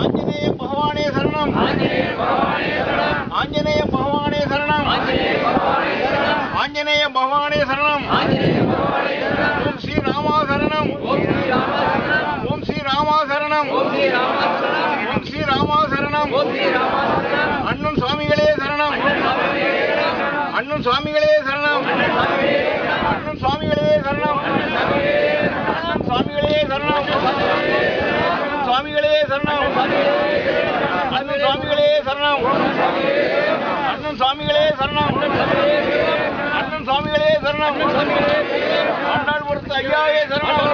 ஆஞ்சநேய பகவானே சரணம். ஆஞ்சநேய பகவானே சரணம் ஆஞ்சநேய பகவானே சரணம் ஓம் ஸ்ரீ ராமா சரணம் ஓம் ஸ்ரீ ராமா சரணம். ஓம் ஸ்ரீ ராமா சரணம். அண்ணன் சுவாமிகளே சரணம். அண்ணன் சுவாமிகளே சரணம். அண்ணன் சுவாமிகளே சரணம். அண்ணன் சுவாமிகளே சரணம். அண்ணன் சுவாமிகளே சரணம். அண்ணன் சுவாமிகளே சரணம். அண்ணன் சுவாமிகளே சரணம். அண்ணன் சுவாமிகளே சரணம். ஆண்டாள் பொறுத்த பொறுத்த ஐயாவே சரணம்.